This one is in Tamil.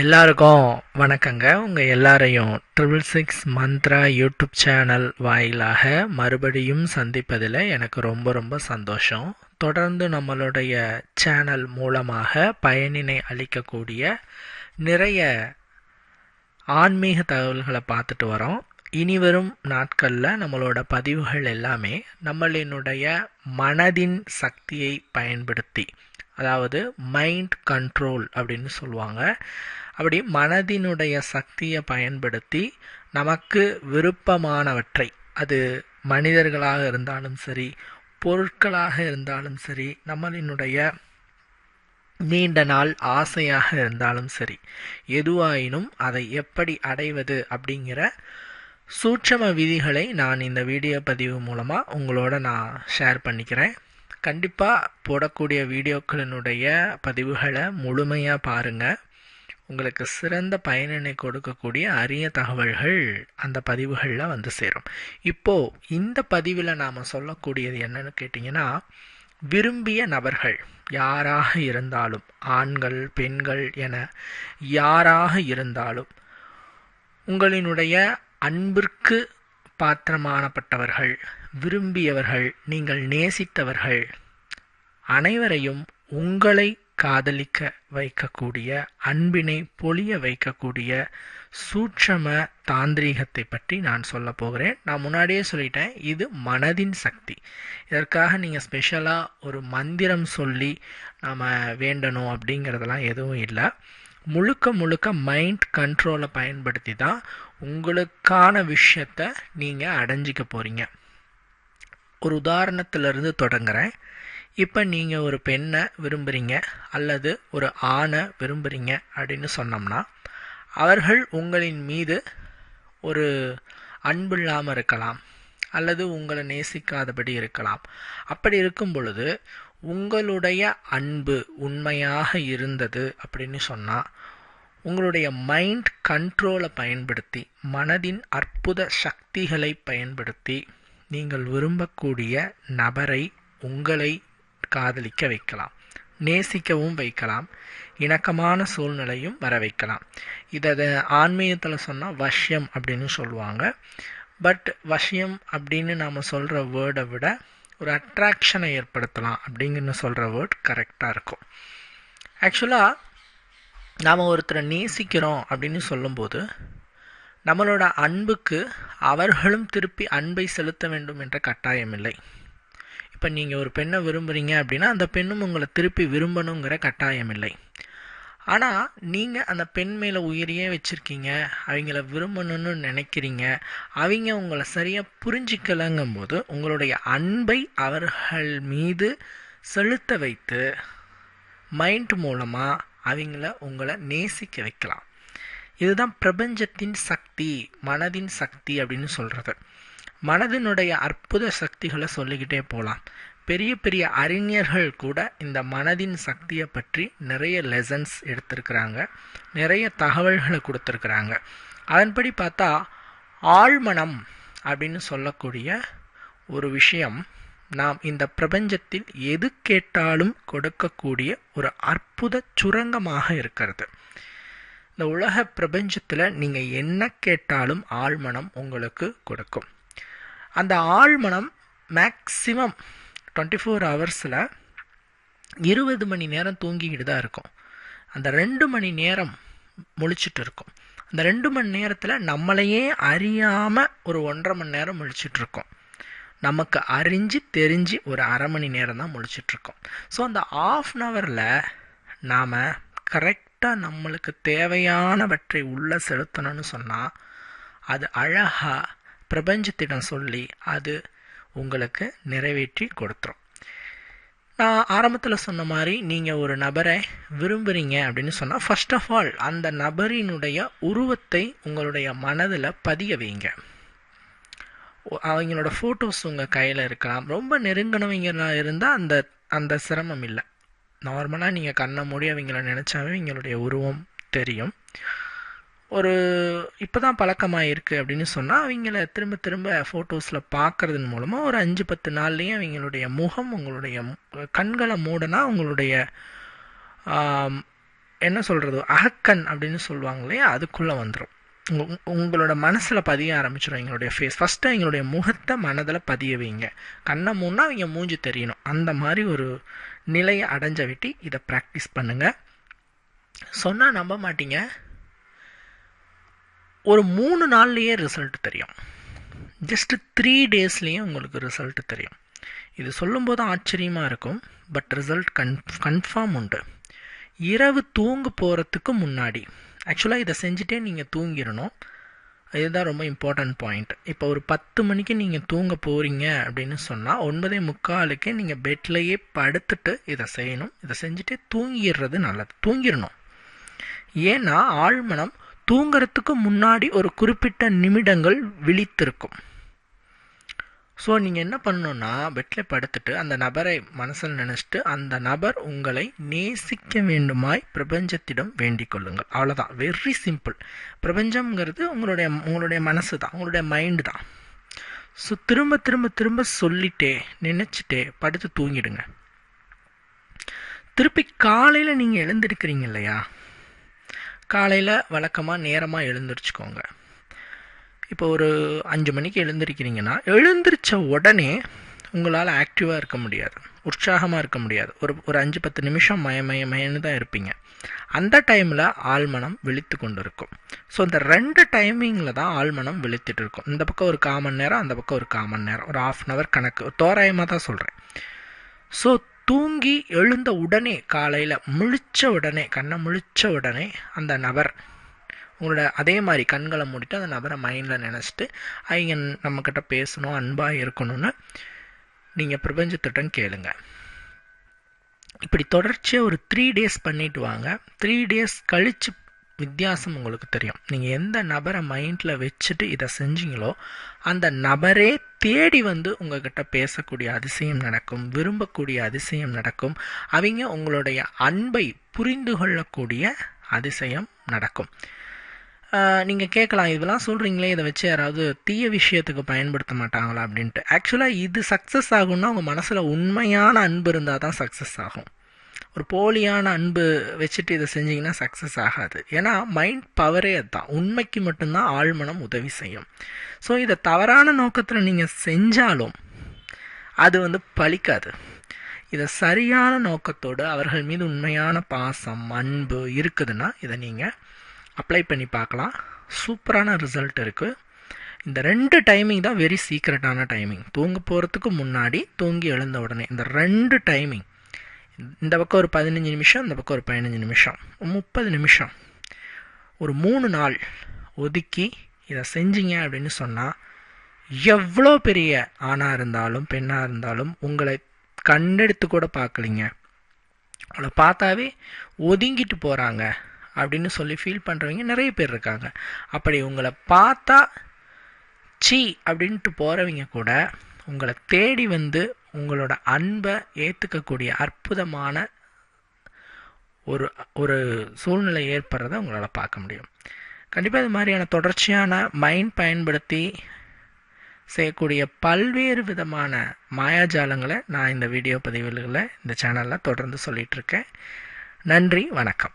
எல்லாருக்கும் வணக்கங்க. உங்கள் எல்லாரையும் triple six Mantra YouTube channel வாயிலாக மறுபடியும் சந்திப்பதில் எனக்கு ரொம்ப ரொம்ப சந்தோஷம். தொடர்ந்து நம்மளுடைய சேனல் மூலமாக பயனினை அளிக்கக்கூடிய நிறைய ஆன்மீக தகவல்களை பார்த்துட்டு வரோம். இனி வரும் நாட்களில் நம்மளோட பதிவுகள் எல்லாமே நம்மளினுடைய மனதின் சக்தியை பயன்படுத்தி அதாவது மைண்ட் கண்ட்ரோல் அப்படின்னு சொல்லுவாங்க. அப்படி மனதினுடைய சக்தியை பயன்படுத்தி நமக்கு விருப்பமானவற்றை அது மனிதர்களாக இருந்தாலும் சரி பொருட்களாக இருந்தாலும் சரி நம்மளினுடைய நீண்ட நாள் ஆசையாக இருந்தாலும் சரி எதுவாயினும் அதை எப்படி அடைவது அப்படிங்கிற சூட்சம விதிகளை நான் இந்த வீடியோ பதிவு மூலமாக உங்களோட நான் ஷேர் பண்ணிக்கிறேன். கண்டிப்பாக போடக்கூடிய வீடியோக்களினுடைய பதிவுகளை முழுமையாக பாருங்கள் உங்களுக்கு சிறந்த பயனினை கொடுக்கக்கூடிய அரிய தகவல்கள் அந்த பதிவுகளில் வந்து சேரும். இப்போது இந்த பதிவில் நாம் சொல்லக்கூடியது என்னன்னு கேட்டிங்கன்னா விரும்பிய நபர்கள் யாராக இருந்தாலும் ஆண்கள் பெண்கள் என யாராக இருந்தாலும் உங்களினுடைய அன்பிற்கு பாத்திரமானப்பட்டவர்கள் விரும்பியவர்கள் நீங்கள் நேசித்தவர்கள் அனைவரையும் உங்களை காதலிக்க வைக்கக்கூடிய அன்பினை பொழிய வைக்கக்கூடிய சூட்சம தாந்திரீகத்தை பற்றி நான் சொல்ல போகிறேன். நான் முன்னாடியே சொல்லிட்டேன் இது மனதின் சக்தி. இதற்காக நீங்கள் ஸ்பெஷலாக ஒரு மந்திரம் சொல்லி நாம் வேண்டணும் அப்படிங்கிறதெல்லாம் எதுவும் இல்லை. முழுக்க முழுக்க மைண்ட் கண்ட்ரோலை பயன்படுத்தி தான் உங்களுக்கான விஷயத்தை நீங்கள் அடைஞ்சிக்க போகிறீங்க ஒரு உதாரணத்திலிருந்து தொடங்குறேன். இப்போ நீங்கள் ஒரு பெண்ணை விரும்புகிறீங்க அல்லது ஒரு ஆணை விரும்புகிறீங்க அப்படின்னு சொன்னோம்னா அவர்கள் உங்களின் மீது ஒரு அன்பு இல்லாமல் இருக்கலாம் அல்லது உங்களை நேசிக்காதபடி இருக்கலாம். அப்படி இருக்கும் பொழுது உங்களுடைய அன்பு உண்மையாக இருந்தது அப்படின்னு சொன்னால் உங்களுடைய மைண்ட் கண்ட்ரோலை பயன்படுத்தி மனதின் அற்புத சக்திகளை பயன்படுத்தி நீங்கள் விரும்பக்கூடிய நபரை உங்களை காதலிக்க வைக்கலாம். நேசிக்கவும் வைக்கலாம். இணக்கமான சூழ்நிலையும் வர வைக்கலாம். இதை ஆன்மீகத்தில் சொன்னால் வஷ்யம் அப்படின்னு சொல்லுவாங்க. பட் வஷ்யம் அப்படின்னு நாம் சொல்கிற வேர்டை விட ஒரு அட்ராக்ஷனை ஏற்படுத்தலாம் அப்படிங்கன்னு சொல்கிற வேர்ட் கரெக்டாக இருக்கும். ஆக்சுவலாக நாம் ஒருத்தரை நேசிக்கிறோம் அப்படின்னு சொல்லும்போது நம்மளோட அன்புக்கு அவர்களும் திருப்பி அன்பை செலுத்த வேண்டும் என்ற கட்டாயம் இல்லை. இப்போ நீங்கள் ஒரு பெண்ணை விரும்புகிறீங்க அப்படின்னா அந்த பெண்ணும் உங்களை திருப்பி விரும்பணுங்கிற கட்டாயம் இல்லை. ஆனால் நீங்கள் அந்த பெண் மேலே உயிரியே வச்சுருக்கீங்க அவங்கள விரும்பணும்னு நினைக்கிறீங்க அவங்க உங்களை சரியாக புரிஞ்சிக்கலங்கும் போது உங்களுடைய அன்பை அவர்கள் மீது செலுத்த வைத்து மைண்ட் மூலமாக அவங்கள உங்களை நேசிக்க வைக்கலாம். இதுதான் பிரபஞ்சத்தின் சக்தி மனதின் சக்தி அப்படின்னு சொல்கிறது மனதினுடைய அற்புத சக்திகளை சொல்லிக்கிட்டே போகலாம் பெரிய பெரிய அறிஞர்கள் கூட இந்த மனதின் சக்தியை பற்றி நிறைய லெசன்ஸ் எடுத்திருக்கிறாங்க. நிறைய தகவல்களை கொடுத்துருக்குறாங்க. அதன்படி பார்த்தா ஆழ்மனம் அப்படின்னு சொல்லக்கூடிய ஒரு விஷயம் நாம் இந்த பிரபஞ்சத்தில் எது கேட்டாலும் கொடுக்கக்கூடிய ஒரு அற்புத சுரங்கமாக இருக்கிறது. இந்த உலக பிரபஞ்சத்தில் நீங்கள் என்ன கேட்டாலும் ஆழ்மனம் உங்களுக்கு கொடுக்கும். அந்த ஆழ்மனம் மேக்ஸிமம் டுவெண்ட்டி ஃபோர் ஹவர்ஸில் இருபது மணி நேரம் தூங்கிக்கிட்டு தான் இருக்கும். அந்த ரெண்டு மணி நேரம் முழிச்சிட்டு இருக்கும். அந்த ரெண்டு மணி நேரத்தில் நம்மளையே அறியாமல் ஒரு ஒன்றரை மணி நேரம் முழிச்சிட்ருக்கோம் நமக்கு அறிஞ்சு தெரிஞ்சு ஒரு அரை மணி நேரம் தான் முழிச்சிட்ருக்கோம் ஸோ அந்த ஆஃப் அன் ஹவரில் நாம் கரெக்டாக நம்மளுக்கு தேவையானவற்றை உள்ளே செலுத்தணும்னு சொன்னால் அது அழகாக பிரபஞ்சத்திடம் சொல்லி அது உங்களுக்கு நிறைவேற்றி கொடுத்துரும். நான் ஆரம்பத்தில் சொன்ன மாதிரி நீங்கள் ஒரு நபரை விரும்புகிறீங்க அப்படின்னு சொன்னால் ஃபர்ஸ்ட் ஆஃப் ஆல் அந்த நபரினுடைய உருவத்தை உங்களுடைய மனதில் பதிய வைங்க. அவங்களோட ஃபோட்டோஸ் உங்கள் கையில் இருக்கலாம். ரொம்ப நெருங்கினவங்க இருந்தால் அந்த அந்த சிரமம் இல்லை. நார்மலாக நீங்கள் கண்ணை மூடி அவங்கள நினச்சாவே எங்களுடைய உருவம் தெரியும். ஒரு இப்போ தான் பழக்கமாயிருக்கு அப்படின்னு சொன்னால் அவங்கள திரும்ப திரும்ப ஃபோட்டோஸில் பார்க்குறதன் மூலமாக ஒரு அஞ்சு பத்து நாள்லேயும் அவங்களுடைய முகம் உங்களுடைய கண்களை மூடனா உங்களுடைய என்ன சொல்கிறது அகக்கண் அப்படின்னு சொல்லுவாங்க இல்லையா அதுக்குள்ளே வந்துடும் உங்களோட மனசில் பதிய ஆரம்பிச்சிடும் எங்களுடைய ஃபேஸ் ஃபஸ்ட்டு எங்களுடைய முகத்தை மனதில் பதிய வைங்க. கண்ணை மூணா அவங்க மூஞ்சி தெரியணும். அந்த மாதிரி ஒரு நிலையை அடைஞ்ச விட்டு இதை ப்ராக்டிஸ் பண்ணுங்கள் சொன்னால் நம்ப மாட்டீங்க. ஒரு மூணு நாள்லேயே ரிசல்ட் தெரியும். ஜஸ்ட் த்ரீ டேஸ்லேயே உங்களுக்கு ரிசல்ட் தெரியும். இது சொல்லும்போது ஆச்சரியமாக இருக்கும் பட் ரிசல்ட் கன் கன்ஃபார்ம் உண்டு. இரவு தூங்க போகிறதுக்கு முன்னாடி ஆக்சுவலாக இதை செஞ்சுட்டே நீங்கள் தூங்கிடணும். இதுதான் ரொம்ப இம்பார்ட்டண்ட் பாயிண்ட் இப்போ ஒரு பத்து மணிக்கு நீங்கள் தூங்க போகிறீங்க அப்படின்னு சொன்னால் ஒன்பதே முக்காலுக்கே நீங்கள் பெட்லேயே படுத்துட்டு இதை செய்யணும். இதை செஞ்சுட்டே தூங்கிடுறது நல்லது தூங்கிடணும். ஏன்னா ஆழ்மனம் தூங்குறதுக்கு முன்னாடி ஒரு குறிப்பிட்ட நிமிடங்கள் விழித்திருக்கும். ஸோ நீங்கள் என்ன பண்ணணுன்னா பெட்டில் படுத்துட்டு அந்த நபரை மனசில் நினச்சிட்டு அந்த நபர் உங்களை நேசிக்க வேண்டுமாய் பிரபஞ்சத்திடம் வேண்டிக் கொள்ளுங்கள். அவ்வளோதான் வெரி சிம்பிள் பிரபஞ்சம்ங்கிறது உங்களுடைய உங்களுடைய மனசு தான். உங்களுடைய மைண்டு தான். ஸோ திரும்ப திரும்ப திரும்ப சொல்லிட்டே நினச்சிட்டே படுத்து தூங்கிடுங்க. திருப்பி காலையில் நீங்கள் எழுந்திருக்கிறீங்க இல்லையா? காலையில் வழக்கமாக நேரமாக எழுந்திரிச்சுக்கோங்க. இப்போ ஒரு அஞ்சு மணிக்கு எழுந்திருக்கிறீங்கன்னா எழுந்திரிச்ச உடனே உங்களால் ஆக்டிவாக இருக்க முடியாது. உற்சாகமாக இருக்க முடியாது. ஒரு ஒரு அஞ்சு பத்து நிமிஷம் மயமயமயன்னு மயன்னு தான் இருப்பீங்க. அந்த டைமில் ஆழ்மனம் விழித்து கொண்டு இருக்கும் ஸோ இந்த ரெண்டு டைமிங்கில் தான் ஆழ்மனம் விழித்துட்டு இருக்கும். இந்த பக்கம் ஒரு காமன் நேரம் அந்த பக்கம் ஒரு காமன் நேரம். ஒரு ஆஃப் அன் ஹவர் கணக்கு. தோராயமாக தான் சொல்கிறேன் ஸோ தூங்கி எழுந்த உடனே காலையில் முழிச்ச உடனே கண்ணை முழிச்ச உடனே அந்த நபர் உங்களோட அதே மாதிரி கண்களை மூடிட்டு அந்த நபரை மைண்டில் நினச்சிட்டு அவங்க நம்மக்கிட்ட பேசணும் அன்பாக இருக்கணும்னு நீங்கள் பிரபஞ்சத்திட்டம் கேளுங்க. இப்படி தொடர்ச்சியாக ஒரு த்ரீ டேஸ் பண்ணிட்டு வாங்க. த்ரீ டேஸ் கழித்து வித்தியாசம் உங்களுக்கு தெரியும். நீங்கள் எந்த நபரை மைண்டில் வச்சுட்டு இதை செஞ்சீங்களோ அந்த நபரே தேடி வந்து உங்ககிட்ட பேசக்கூடிய அதிசயம் நடக்கும் விரும்பக்கூடிய அதிசயம் நடக்கும். அவங்க உங்களுடைய அன்பை புரிந்து கொள்ளக்கூடிய அதிசயம் நடக்கும். நீங்கள் கேட்கலாம் இதெல்லாம் சொல்கிறீங்களே இதை வச்சு யாராவது தீய விஷயத்துக்கு பயன்படுத்த மாட்டாங்களா? அப்படின்ட்டு. ஆக்சுவலாக இது சக்ஸஸ் ஆகும்னா உங்கள் மனசில் உண்மையான அன்பு இருந்தால் தான் சக்ஸஸ் ஆகும். ஒரு போலியான அன்பு வச்சுட்டு இதை செஞ்சிங்கன்னா சக்ஸஸ் ஆகாது. ஏன்னா மைண்ட் பவரே அதுதான். உண்மைக்கு மட்டும்தான் ஆழ்மனம் உதவி செய்யும். ஸோ இதை தவறான நோக்கத்தில் நீங்கள் செஞ்சாலும் அது வந்து பலிக்காது இதை சரியான நோக்கத்தோடு அவர்கள் மீது உண்மையான பாசம் அன்பு இருக்குதுன்னா இதை நீங்கள் அப்ளை பண்ணி பார்க்கலாம். சூப்பரான ரிசல்ட் இருக்குது இந்த ரெண்டு டைமிங் தான் வெரி சீக்ரெட்டான டைமிங் தூங்க போகிறதுக்கு முன்னாடி தூங்கி எழுந்த உடனே. இந்த ரெண்டு டைமிங் இந்த பக்கம் ஒரு பதினஞ்சு நிமிஷம் இந்த பக்கம் ஒரு பதினஞ்சு நிமிஷம். முப்பது நிமிஷம். ஒரு மூணு நாள் ஒதுக்கி இதை செஞ்சீங்க அப்படின்னு சொன்னால் எவ்வளோ பெரிய ஆணாக இருந்தாலும் பெண்ணாக இருந்தாலும் உங்களை கண்டெடுத்து கூட பார்க்கலிங்க. அவளை பார்த்தாவே ஒதுங்கிட்டு போகிறாங்க அப்படின்னு சொல்லி ஃபீல் பண்ணுறவங்க நிறைய பேர் இருக்காங்க. அப்படி உங்களை பார்த்தா சி அப்படின்ட்டு போகிறவங்க கூட உங்களை தேடி வந்து உங்களோட அன்பை ஏற்றுக்கக்கூடிய அற்புதமான ஒரு ஒரு சூழ்நிலை ஏற்படுறதை உங்களால் பார்க்க முடியும். கண்டிப்பாக இது மாதிரியான தொடர்ச்சியான மைண்ட் பயன்படுத்தி செய்யக்கூடிய பல்வேறு விதமான மாயாஜாலங்களை நான் இந்த வீடியோ பதிவுகளில் இந்த சேனலில் தொடர்ந்து சொல்லிகிட்ருக்கேன் நன்றி வணக்கம்.